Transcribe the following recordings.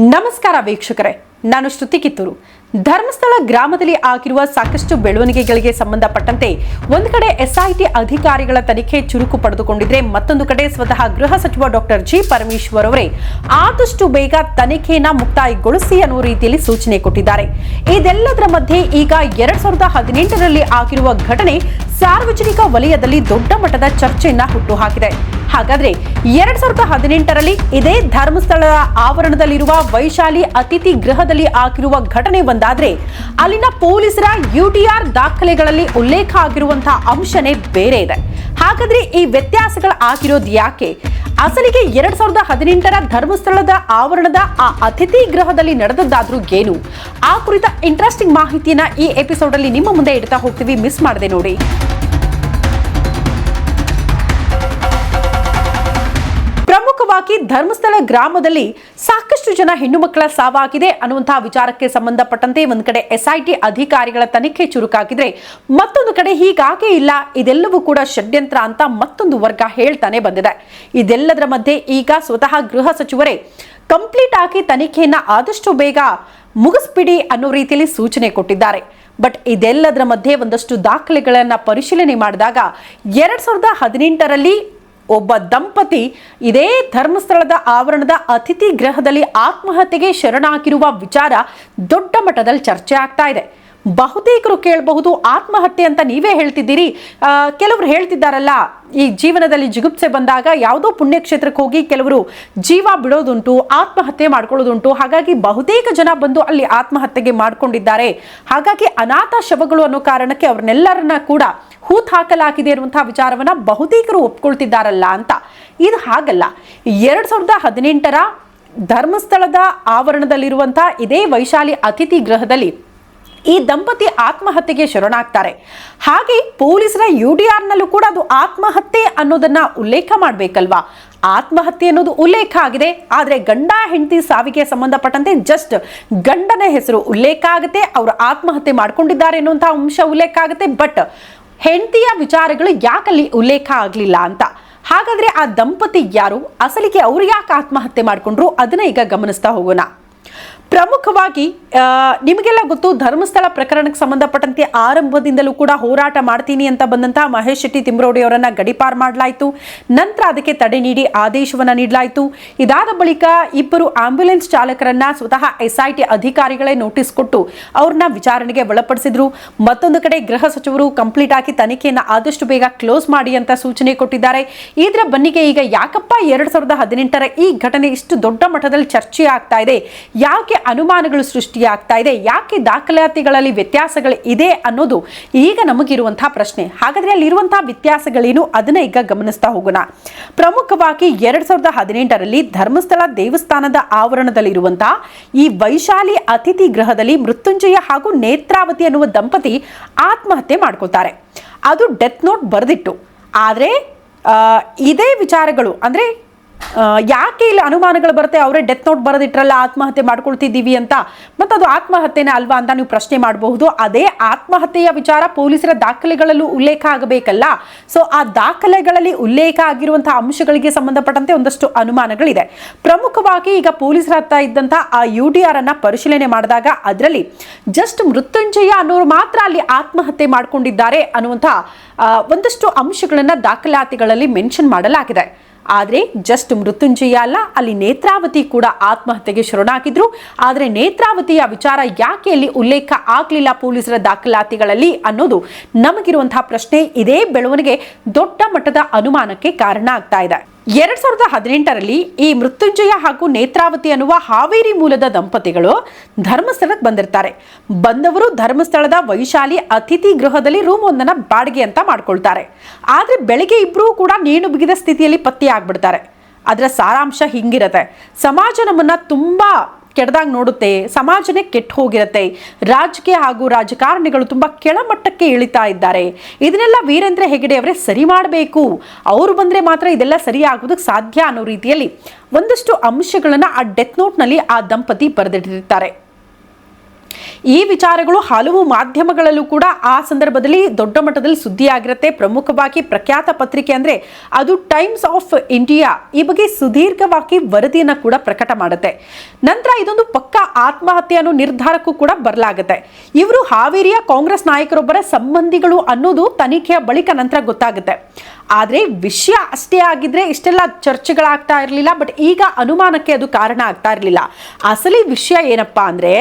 ನಮಸ್ಕಾರ ವೀಕ್ಷಕರೇ. ನಾನು ಶ್ರುತಿ ಕಿತ್ತೂರು. ಧರ್ಮಸ್ಥಳ ಗ್ರಾಮದಲ್ಲಿ ಆಗಿರುವ ಸಾಕಷ್ಟು ಬೆಳವಣಿಗೆಗಳಿಗೆ ಸಂಬಂಧಪಟ್ಟಂತೆ ಒಂದು ಕಡೆ ಎಸ್ಐಟಿ ಅಧಿಕಾರಿಗಳ ತನಿಖೆ ಚುರುಕು ಪಡೆದುಕೊಂಡಿದ್ರೆ ಮತ್ತೊಂದು ಕಡೆ ಸ್ವತಃ ಗೃಹ ಸಚಿವ ಡಾಕ್ಟರ್ ಜಿ ಪರಮೇಶ್ವರ್ ಅವರೇ ಆದಷ್ಟು ಬೇಗ ತನಿಖೆಯನ್ನ ಮುಕ್ತಾಯಗೊಳಿಸಿ ಅನ್ನೋ ರೀತಿಯಲ್ಲಿ ಸೂಚನೆ ಕೊಟ್ಟಿದ್ದಾರೆ. ಇದೆಲ್ಲದರ ಮಧ್ಯೆ ಈಗ ಎರಡ್ ಸಾವಿರದ ಹದಿನೆಂಟರಲ್ಲಿ ಆಗಿರುವ ಘಟನೆ ಸಾರ್ವಜನಿಕ ವಲಯದಲ್ಲಿ ದೊಡ್ಡ ಮಟ್ಟದ ಚರ್ಚೆಯನ್ನ ಹುಟ್ಟುಹಾಕಿದೆ. ಹಾಗಾದ್ರೆ ಎರಡ್ ಸಾವಿರದ ಹದಿನೆಂಟರಲ್ಲಿ ಇದೇ ಧರ್ಮಸ್ಥಳದ ಆವರಣದಲ್ಲಿರುವ ವೈಶಾಲಿ ಅತಿಥಿ ಗೃಹದಲ್ಲಿ ಆಗಿರುವ ಘಟನೆ ಒಂದಾದ್ರೆ ಅಲ್ಲಿನ ಪೊಲೀಸರ ಯುಟಿಆರ್ ದಾಖಲೆಗಳಲ್ಲಿ ಉಲ್ಲೇಖ ಆಗಿರುವಂತಹ ಅಂಶನೇ ಬೇರೆ ಇದೆ. ಹಾಗಾದ್ರೆ ಈ ವ್ಯತ್ಯಾಸಗಳು ಆಗಿರೋದು ಯಾಕೆ? ಅಸಲಿಗೆ ಎರಡ್ ಸಾವಿರದ ಹದಿನೆಂಟರ ಧರ್ಮಸ್ಥಳದ ಆವರಣದ ಆ ಅತಿಥಿ ಗೃಹದಲ್ಲಿ ನಡೆದದ್ದಾದ್ರೂ ಏನು? ಆ ಕುರಿತ ಇಂಟ್ರೆಸ್ಟಿಂಗ್ ಮಾಹಿತಿಯನ್ನ ಈ ಎಪಿಸೋಡ್ ಅಲ್ಲಿ ನಿಮ್ಮ ಮುಂದೆ ಇಡ್ತಾ ಹೋಗ್ತೀವಿ. ಮಿಸ್ ಮಾಡದೆ ನೋಡಿ. ಪ್ರಮುಖವಾಗಿ ಧರ್ಮಸ್ಥಳ ಗ್ರಾಮದಲ್ಲಿ ಸಾಕಷ್ಟು ಜನ ಹೆಣ್ಣು ಮಕ್ಕಳ ಸಾವಾಗಿದೆ ಅನ್ನುವಂತಹ ವಿಚಾರಕ್ಕೆ ಸಂಬಂಧಪಟ್ಟಂತೆ ಒಂದು ಕಡೆ ಎಸ್ಐಟಿ ಅಧಿಕಾರಿಗಳ ತನಿಖೆ ಚುರುಕಾಗಿದ್ರೆ ಮತ್ತೊಂದು ಕಡೆ ಹೀಗಾಗೇ ಇಲ್ಲ, ಇದೆಲ್ಲವೂ ಕೂಡ ಷಡ್ಯಂತ್ರ ಅಂತ ಮತ್ತೊಂದು ವರ್ಗ ಹೇಳ್ತಾನೆ ಬಂದಿದೆ. ಇದೆಲ್ಲದರ ಮಧ್ಯೆ ಈಗ ಸ್ವತಃ ಗೃಹ ಸಚಿವರೇ ಕಂಪ್ಲೀಟ್ ಆಗಿ ತನಿಖೆಯನ್ನ ಆದಷ್ಟು ಬೇಗ ಮುಗಿಸ್ಬಿಡಿ ಅನ್ನೋ ರೀತಿಯಲ್ಲಿ ಸೂಚನೆ ಕೊಟ್ಟಿದ್ದಾರೆ. ಬಟ್ ಇದೆಲ್ಲದರ ಮಧ್ಯೆ ಒಂದಷ್ಟು ದಾಖಲೆಗಳನ್ನು ಪರಿಶೀಲನೆ ಮಾಡಿದಾಗ ಎರಡ್ ಸಾವಿರದ ಹದಿನೆಂಟರಲ್ಲಿ ಒಬ್ಬ ದಂಪತಿ ಇದೇ ಧರ್ಮಸ್ಥಳದ ಆವರಣದ ಅತಿಥಿ ಗೃಹದಲ್ಲಿ ಆತ್ಮಹತ್ಯೆಗೆ ಶರಣಾಗಿರುವ ವಿಚಾರ ದೊಡ್ಡ ಮಟ್ಟದಲ್ಲಿ ಚರ್ಚೆ ಆಗ್ತಾ ಇದೆ. ಬಹುತೇಕರು ಕೇಳಬಹುದು ಆತ್ಮಹತ್ಯೆ ಅಂತ ನೀವೇ ಹೇಳ್ತಿದ್ದೀರಿ. ಕೆಲವರು ಹೇಳ್ತಿದ್ದಾರಲ್ಲ, ಈ ಜೀವನದಲ್ಲಿ ಜಿಗುಪ್ಸೆ ಬಂದಾಗ ಯಾವುದೋ ಪುಣ್ಯಕ್ಷೇತ್ರಕ್ಕೆ ಹೋಗಿ ಕೆಲವರು ಜೀವ ಬಿಡೋದುಂಟು, ಆತ್ಮಹತ್ಯೆ ಮಾಡ್ಕೊಳ್ಳೋದುಂಟು, ಹಾಗಾಗಿ ಬಹುತೇಕ ಜನ ಬಂದು ಅಲ್ಲಿ ಆತ್ಮಹತ್ಯೆಗೆ ಮಾಡಿಕೊಂಡಿದ್ದಾರೆ. ಹಾಗಾಗಿ ಅನಾಥ ಶವಗಳು ಅನ್ನೋ ಕಾರಣಕ್ಕೆ ಅವ್ರನ್ನೆಲ್ಲರನ್ನ ಕೂಡ ಹೂತ್ ಹಾಕಲಾಗಿದೆ ಅನ್ನುವಂಥ ವಿಚಾರವನ್ನ ಬಹುತೇಕರು ಒಪ್ಕೊಳ್ತಿದ್ದಾರಲ್ಲ ಅಂತ. ಇದು ಹಾಗಲ್ಲ. ಎರಡ್ ಸಾವಿರದ ಹದಿನೆಂಟರ ಧರ್ಮಸ್ಥಳದ ಆವರಣದಲ್ಲಿರುವಂಥ ಇದೇ ವೈಶಾಲಿ ಅತಿಥಿ ಗೃಹದಲ್ಲಿ ಈ ದಂಪತಿ ಆತ್ಮಹತ್ಯೆಗೆ ಶರಣಾಗ್ತಾರೆ. ಹಾಗೆ ಪೊಲೀಸರ ಯು ಡಿ ಆರ್ನಲ್ಲೂ ಕೂಡ ಅದು ಆತ್ಮಹತ್ಯೆ ಅನ್ನೋದನ್ನ ಉಲ್ಲೇಖ ಮಾಡಬೇಕಲ್ವಾ? ಆತ್ಮಹತ್ಯೆ ಅನ್ನೋದು ಉಲ್ಲೇಖ ಆಗಿದೆ. ಆದರೆ ಗಂಡ, ಹೆಂಡತಿ ಸಾವಿಗೆ ಸಂಬಂಧಪಟ್ಟಂತೆ ಜಸ್ಟ್ ಗಂಡನ ಹೆಸರು ಉಲ್ಲೇಖ ಆಗುತ್ತೆ, ಅವರು ಆತ್ಮಹತ್ಯೆ ಮಾಡ್ಕೊಂಡಿದ್ದಾರೆ ಅನ್ನುವಂತಹ ಅಂಶ ಉಲ್ಲೇಖ ಆಗುತ್ತೆ. ಬಟ್ ಹೆಂಡತಿಯ ವಿಚಾರಗಳು ಯಾಕಲ್ಲಿ ಉಲ್ಲೇಖ ಆಗಲಿಲ್ಲ ಅಂತ? ಹಾಗಾದ್ರೆ ಆ ದಂಪತಿ ಯಾರು? ಅಸಲಿಗೆ ಅವ್ರು ಯಾಕೆ ಆತ್ಮಹತ್ಯೆ ಮಾಡಿಕೊಂಡ್ರು? ಅದನ್ನ ಈಗ ಗಮನಿಸ್ತಾ ಹೋಗೋಣ. ಪ್ರಮುಖವಾಗಿ ನಿಮಗೆಲ್ಲ ಗೊತ್ತು, ಧರ್ಮಸ್ಥಳ ಪ್ರಕರಣಕ್ಕೆ ಸಂಬಂಧಪಟ್ಟಂತೆ ಆರಂಭದಿಂದಲೂ ಕೂಡ ಹೋರಾಟ ಮಾಡ್ತೀನಿ ಅಂತ ಬಂದಂತಹ ಮಹೇಶ್ ಶೆಟ್ಟಿ ತಿಮ್ರೋಡಿ ಅವರನ್ನ ಗಡಿಪಾರ್ ಮಾಡಲಾಯಿತು. ನಂತರ ಅದಕ್ಕೆ ತಡೆ ನೀಡಿ ಆದೇಶವನ್ನ ನೀಡಲಾಯಿತು. ಇದಾದ ಬಳಿಕ ಇಬ್ಬರು ಆಂಬ್ಯುಲೆನ್ಸ್ ಚಾಲಕರನ್ನ ಸ್ವತಃ ಎಸ್ಐಟಿ ಅಧಿಕಾರಿಗಳೇ ನೋಟಿಸ್ ಕೊಟ್ಟು ಅವ್ರನ್ನ ವಿಚಾರಣೆಗೆ ಒಳಪಡಿಸಿದ್ರು. ಮತ್ತೊಂದು ಕಡೆ ಗೃಹ ಸಚಿವರು ಕಂಪ್ಲೀಟ್ ಆಗಿ ತನಿಖೆಯನ್ನ ಆದಷ್ಟು ಬೇಗ ಕ್ಲೋಸ್ ಮಾಡಿ ಅಂತ ಸೂಚನೆ ಕೊಟ್ಟಿದ್ದಾರೆ. ಇದರ ಬನ್ನಿಗೆ ಈಗ ಯಾಕಪ್ಪ ಎರಡ್ ಸಾವಿರದ ಹದಿನೆಂಟರ ಈ ಘಟನೆ ಇಷ್ಟು ದೊಡ್ಡ ಮಟ್ಟದಲ್ಲಿ ಚರ್ಚೆ ಆಗ್ತಾ ಇದೆ? ಯಾಕೆ ಅನುಮಾನಗಳು ಸೃಷ್ಟಿಯಾಗ್ತಾ ಇದೆ. ಯಾಕೆ ದಾಖಲಾತಿಗಳಲ್ಲಿ ವ್ಯತ್ಯಾಸಗಳು ಇದೆ ಅನ್ನೋದು ಈಗ ನಮಗಿರುವಂತಹ ಪ್ರಶ್ನೆ. ಹಾಗಾದ್ರೆ ಅಲ್ಲಿರುವಂತಹ ವ್ಯತ್ಯಾಸಗಳೇನು? ಅದನ್ನ ಈಗ ಗಮನಿಸ್ತಾ ಹೋಗೋಣ. ಪ್ರಮುಖವಾಗಿ ಎರಡ್ ಸಾವಿರದ ಹದಿನೆಂಟರಲ್ಲಿ ಧರ್ಮಸ್ಥಳ ದೇವಸ್ಥಾನದ ಆವರಣದಲ್ಲಿರುವಂತಹ ಈ ವೈಶಾಲಿ ಅತಿಥಿ ಗೃಹದಲ್ಲಿ ಮೃತ್ಯುಂಜಯ ಹಾಗೂ ನೇತ್ರಾವತಿ ಅನ್ನುವ ದಂಪತಿ ಆತ್ಮಹತ್ಯೆ ಮಾಡ್ಕೋತಾರೆ ಅದು ಡೆತ್ ನೋಟ್ ಬರೆದಿಟ್ಟು ಆದರೆ ಇದೇ ವಿಚಾರಗಳು, ಅಂದ್ರೆ ಯಾಕೆ ಇಲ್ಲಿ ಅನುಮಾನಗಳು ಬರುತ್ತೆ? ಅವರೇ ಡೆತ್ ನೋಟ್ ಬರೆದಿಟ್ರಲ್ಲ, ಆತ್ಮಹತ್ಯೆ ಮಾಡ್ಕೊಳ್ತಿದ್ದೀವಿ ಅಂತ. ಮತ್ತು ಅದು ಆತ್ಮಹತ್ಯೆನೇ ಅಲ್ವಾ ಅಂತ ನೀವು ಪ್ರಶ್ನೆ ಮಾಡಬಹುದು. ಅದೇ ಆತ್ಮಹತ್ಯೆಯ ವಿಚಾರ ಪೊಲೀಸರ ದಾಖಲೆಗಳಲ್ಲೂ ಉಲ್ಲೇಖ ಆಗಬೇಕಲ್ಲ. ಸೊ ಆ ದಾಖಲೆಗಳಲ್ಲಿ ಉಲ್ಲೇಖ ಆಗಿರುವಂತಹ ಅಂಶಗಳಿಗೆ ಸಂಬಂಧಪಟ್ಟಂತೆ ಒಂದಷ್ಟು ಅನುಮಾನಗಳಿದೆ. ಪ್ರಮುಖವಾಗಿ ಈಗ ಪೊಲೀಸರ ಹತ್ತ ಇದ್ದಂಥ ಆ ಯು ಡಿ ಆರ್ ಅನ್ನ ಪರಿಶೀಲನೆ ಮಾಡಿದಾಗ ಅದರಲ್ಲಿ ಜಸ್ಟ್ ಮೃತ್ಯುಂಜಯ ಅನ್ನೋರು ಮಾತ್ರ ಅಲ್ಲಿ ಆತ್ಮಹತ್ಯೆ ಮಾಡ್ಕೊಂಡಿದ್ದಾರೆ ಅನ್ನುವಂಥ ಒಂದಷ್ಟು ಅಂಶಗಳನ್ನು ದಾಖಲಾತಿಗಳಲ್ಲಿ ಮೆನ್ಷನ್ ಮಾಡಲಾಗಿದೆ. ಆದರೆ ಜಸ್ಟ್ ಮೃತ್ಯುಂಜಯ ಅಲ್ಲ, ಅಲ್ಲಿ ನೇತ್ರಾವತಿ ಕೂಡ ಆತ್ಮಹತ್ಯೆಗೆ ಶರಣಾಗಿದ್ರು. ಆದರೆ ನೇತ್ರಾವತಿಯ ವಿಚಾರ ಯಾಕೆ ಅಲ್ಲಿ ಉಲ್ಲೇಖ ಆಗಲಿಲ್ಲ ಪೊಲೀಸರ ದಾಖಲಾತಿಗಳಲ್ಲಿ ಅನ್ನೋದು ನಮಗಿರುವಂತಹ ಪ್ರಶ್ನೆ ಇದೇ ಬೆಳವಣಿಗೆ ದೊಡ್ಡ ಮಟ್ಟದ ಅನುಮಾನಕ್ಕೆ ಕಾರಣ ಆಗ್ತಾ ಇದೆ. ಎರಡ್ ಸಾವಿರದ ಹದಿನೆಂಟರಲ್ಲಿ ಈ ಮೃತ್ಯುಂಜಯ ಹಾಗೂ ನೇತ್ರಾವತಿ ಅನ್ನುವ ಹಾವೇರಿ ಮೂಲದ ದಂಪತಿಗಳು ಧರ್ಮಸ್ಥಳಕ್ಕೆ ಬಂದಿರ್ತಾರೆ. ಬಂದವರು ಧರ್ಮಸ್ಥಳದ ವೈಶಾಲಿ ಅತಿಥಿ ಗೃಹದಲ್ಲಿ ರೂಮ್ ಒಂದನ್ನು ಬಾಡಿಗೆ ಅಂತ ಮಾಡ್ಕೊಳ್ತಾರೆ. ಆದ್ರೆ ಬೆಳಗ್ಗೆ ಇಬ್ಬರೂ ಕೂಡ ನೇಣು ಬಿಗಿದ ಸ್ಥಿತಿಯಲ್ಲಿ ಪತ್ತೆ ಆಗ್ಬಿಡ್ತಾರೆ ಅದರ ಸಾರಾಂಶ ಹಿಂಗಿರತ್ತೆ. ಸಮಾಜ ನಮ್ಮನ್ನು ತುಂಬಾ ಕೆಟ್ಟದಾಗಿ ನೋಡುತ್ತೆ, ಸಮಾಜನೇ ಕೆಟ್ಟು ಹೋಗಿರುತ್ತೆ. ರಾಜಕೀಯ ಹಾಗೂ ರಾಜಕಾರಣಿಗಳು ತುಂಬ ಕೆಳಮಟ್ಟಕ್ಕೆ ಇಳಿತಾ ಇದ್ದಾರೆ. ಇದನ್ನೆಲ್ಲ ವೀರೇಂದ್ರ ಹೆಗಡೆ ಅವರೇ ಸರಿ ಮಾಡಬೇಕು. ಅವರು ಬಂದರೆ ಮಾತ್ರ ಇದೆಲ್ಲ ಸರಿ ಆಗೋದಕ್ಕೆ ಸಾಧ್ಯ ಅನ್ನೋ ರೀತಿಯಲ್ಲಿ ಒಂದಷ್ಟು ಅಂಶಗಳನ್ನು ಆ ಡೆತ್ ನೋಟ್ನಲ್ಲಿ ಆ ದಂಪತಿ ಬರೆದಿಟ್ಟಿರ್ತಾರೆ. ಈ ವಿಚಾರಗಳು ಹಲವು ಮಾಧ್ಯಮಗಳಲ್ಲೂ ಕೂಡ ಆ ಸಂದರ್ಭದಲ್ಲಿ ದೊಡ್ಡ ಮಟ್ಟದಲ್ಲಿ ಸುದ್ದಿಯಾಗಿರುತ್ತೆ. ಪ್ರಮುಖವಾಗಿ ಪ್ರಖ್ಯಾತ ಪತ್ರಿಕೆ ಅಂದರೆ ಅದು ಟೈಮ್ಸ್ ಆಫ್ ಇಂಡಿಯಾ ಈ ಬಗ್ಗೆ ಸುದೀರ್ಘವಾಗಿ ವರದಿಯನ್ನು ಕೂಡ ಪ್ರಕಟ ಮಾಡುತ್ತೆ. ನಂತರ ಇದೊಂದು ಪಕ್ಕ ಆತ್ಮಹತ್ಯೆ ಅನ್ನೋ ನಿರ್ಧಾರಕ್ಕೂ ಕೂಡ ಬರಲಾಗುತ್ತೆ. ಇವರು ಹಾವೇರಿಯ ಕಾಂಗ್ರೆಸ್ ನಾಯಕರೊಬ್ಬರ ಸಂಬಂಧಿಗಳು ಅನ್ನೋದು ತನಿಖೆಯ ಬಳಿಕ ನಂತರ ಗೊತ್ತಾಗುತ್ತೆ. ಆದರೆ ವಿಷಯ ಅಷ್ಟೇ ಆಗಿದ್ರೆ ಇಷ್ಟೆಲ್ಲ ಚರ್ಚೆಗಳಾಗ್ತಾ ಇರಲಿಲ್ಲ ಬಟ್ ಈಗ ಅನುಮಾನಕ್ಕೆ ಅದು ಕಾರಣ ಆಗ್ತಾ ಇರಲಿಲ್ಲ. ಅಸಲಿ ವಿಷಯ ಏನಪ್ಪಾ ಅಂದರೆ,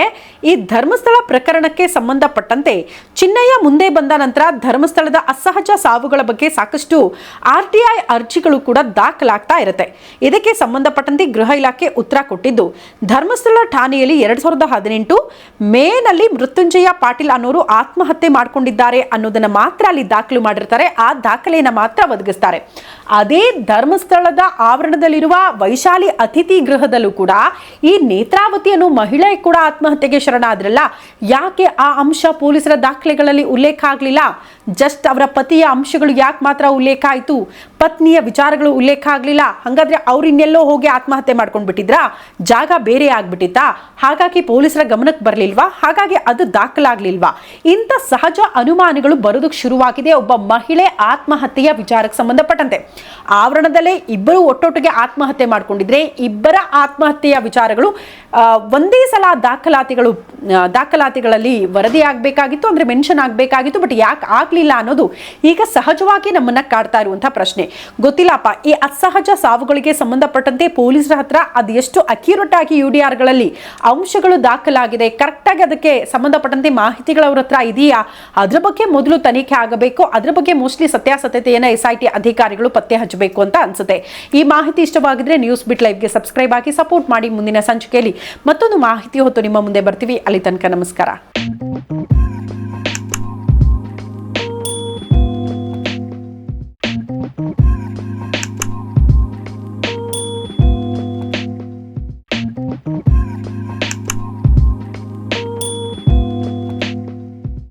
ಈ ಧರ್ಮಸ್ಥಳ ಪ್ರಕರಣಕ್ಕೆ ಸಂಬಂಧಪಟ್ಟಂತೆ ಚಿನ್ನಯ್ಯ ಮುಂದೆ ಬಂದ ನಂತರ ಧರ್ಮಸ್ಥಳದ ಅಸಹಜ ಸಾವುಗಳ ಬಗ್ಗೆ ಸಾಕಷ್ಟು ಆರ್ ಟಿ ಐ ಅರ್ಜಿಗಳು ಕೂಡ ದಾಖಲಾಗ್ತಾ ಇರುತ್ತೆ. ಇದಕ್ಕೆ ಸಂಬಂಧಪಟ್ಟಂತೆ ಗೃಹ ಇಲಾಖೆ ಉತ್ತರ ಕೊಟ್ಟಿದ್ದು, ಧರ್ಮಸ್ಥಳ ಠಾಣೆಯಲ್ಲಿ ಎರಡ್ ಸಾವಿರದ ಹದಿನೆಂಟು ಮೇನಲ್ಲಿ ಮೃತ್ಯುಂಜಯ ಪಾಟೀಲ್ ಅನ್ನೋರು ಆತ್ಮಹತ್ಯೆ ಮಾಡಿಕೊಂಡಿದ್ದಾರೆ ಅನ್ನೋದನ್ನ ಮಾತ್ರ ಅಲ್ಲಿ ದಾಖಲು ಮಾಡಿರ್ತಾರೆ. ಆ ದಾಖಲೆಯನ್ನು ಮಾತ್ರ ಒದಗಿಸ್ತಾರೆ. ಅದೇ ಧರ್ಮಸ್ಥಳದ ಆವರಣದಲ್ಲಿರುವ ವೈಶಾಲಿ ಅತಿಥಿ ಗೃಹದಲ್ಲೂ ಕೂಡ ಈ ನೇತ್ರಾವತಿಯನ್ನು ಮಹಿಳೆ ಕೂಡ ಆತ್ಮಹತ್ಯೆಗೆ ಶರಣಾದ್ರಲ್ಲ, ಯಾಕೆ ಆ ಅಂಶ ಪೊಲೀಸರ ದಾಖಲೆಗಳಲ್ಲಿ ಉಲ್ಲೇಖ ಆಗಲಿಲ್ಲ? ಜಸ್ಟ್ ಅವರ ಪತಿಯ ಅಂಶಗಳು ಯಾಕೆ ಮಾತ್ರ ಉಲ್ಲೇಖ ಆಯಿತು? ಪತ್ನಿಯ ವಿಚಾರಗಳು ಉಲ್ಲೇಖ ಆಗಲಿಲ್ಲ. ಹಾಗಾದ್ರೆ ಅವ್ರ ಇನ್ನೆಲ್ಲೋ ಹೋಗಿ ಆತ್ಮಹತ್ಯೆ ಮಾಡ್ಕೊಂಡು ಬಿಟ್ಟಿದ್ರಾ ಜಾಗ ಬೇರೆ ಆಗ್ಬಿಟ್ಟಿತ್ತಾ? ಹಾಗಾಗಿ ಪೊಲೀಸರ ಗಮನಕ್ಕೆ ಬರಲಿಲ್ವಾ? ಹಾಗಾಗಿ ಅದು ದಾಖಲಾಗ್ಲಿಲ್ವಾ? ಇಂಥ ಸಹಜ ಅನುಮಾನಗಳು ಬರೋದಕ್ಕೆ ಶುರುವಾಗಿದೆ. ಒಬ್ಬ ಮಹಿಳೆ ಆತ್ಮಹತ್ಯೆಯ ಸಂಬಂಧಪಟ್ಟಂತೆ. ಆವರಣದಲ್ಲೇ ಇಬ್ಬರು ಒಟ್ಟೊಟ್ಟಿಗೆ ಆತ್ಮಹತ್ಯೆ ಮಾಡಿಕೊಂಡಿದ್ರೆ ಇಬ್ಬರ ಆತ್ಮಹತ್ಯೆಯ ವಿಚಾರಗಳು ಒಂದೇ ಸಲ ದಾಖಲಾತಿಗಳು ದಾಖಲಾತಿಗಳಲ್ಲಿ ವರದಿ ಆಗಬೇಕಾಗಿತ್ತು, ಅಂದ್ರೆ ಮೆನ್ಷನ್ ಆಗಬೇಕಾಗಿತ್ತು, ಬಟ್ ಯಾಕೆ ಆಗಲಿಲ್ಲ ಅನ್ನೋದು ಈಗ ಸಹಜವಾಗಿ ನಮ್ಮನ್ನ ಕಾಡ್ತಾ ಇರುವಂತಹ ಪ್ರಶ್ನೆ. ಗೊತ್ತಿಲ್ಲಪ್ಪ, ಈ ಅಸಹಜ ಸಾವುಗಳಿಗೆ ಸಂಬಂಧಪಟ್ಟಂತೆ ಪೊಲೀಸರ ಹತ್ರ ಅದು ಎಷ್ಟು ಆಗಿ ಯು ಡಿ ಆರ್ಗಳಲ್ಲಿ ಅಂಶಗಳು ದಾಖಲಾಗಿದೆ. ಕರೆಕ್ಟಾಗಿ ಅದಕ್ಕೆ ಸಂಬಂಧಪಟ್ಟಂತೆ ಮಾಹಿತಿಗಳು ಅವ್ರ ಹತ್ರ ಇದೆಯಾ? ಅದ್ರ ಬಗ್ಗೆ ಮೊದಲು ತನಿಖೆ ಆಗಬೇಕು. ಅದ್ರ ಬಗ್ಗೆ ಮೋಸ್ಟ್ಲಿ ಸತ್ಯಾಸತ್ಯತೆಯನ್ನು ಎಸ್ ಐ ಟಿ ಅಧಿಕಾರಿಗಳು ಪತ್ತೆ ಹಚ್ಚಬೇಕು ಅಂತ ಅನ್ಸುತ್ತೆ. ಈ ಮಾಹಿತಿ ಇಷ್ಟವಾಗಿದ್ರೆ ನ್ಯೂಸ್ ಬಿಟ್ ಲೈವ್ಗೆ ಸಬ್ಸ್ಕ್ರೈಬ್ ಆಗಿ ಸಪೋರ್ಟ್ ಮಾಡಿ ಮುಂದಿನ ಸಂಚಿಕೆಯಲ್ಲಿ ಮತ್ತೊಂದು ಮಾಹಿತಿ ಹೊತ್ತು ನಿಮ್ಮ ಮುಂದೆ ಬರ್ತೀವಿ. ಅಲ್ಲಿ ತನಕ ನಮಸ್ಕಾರ.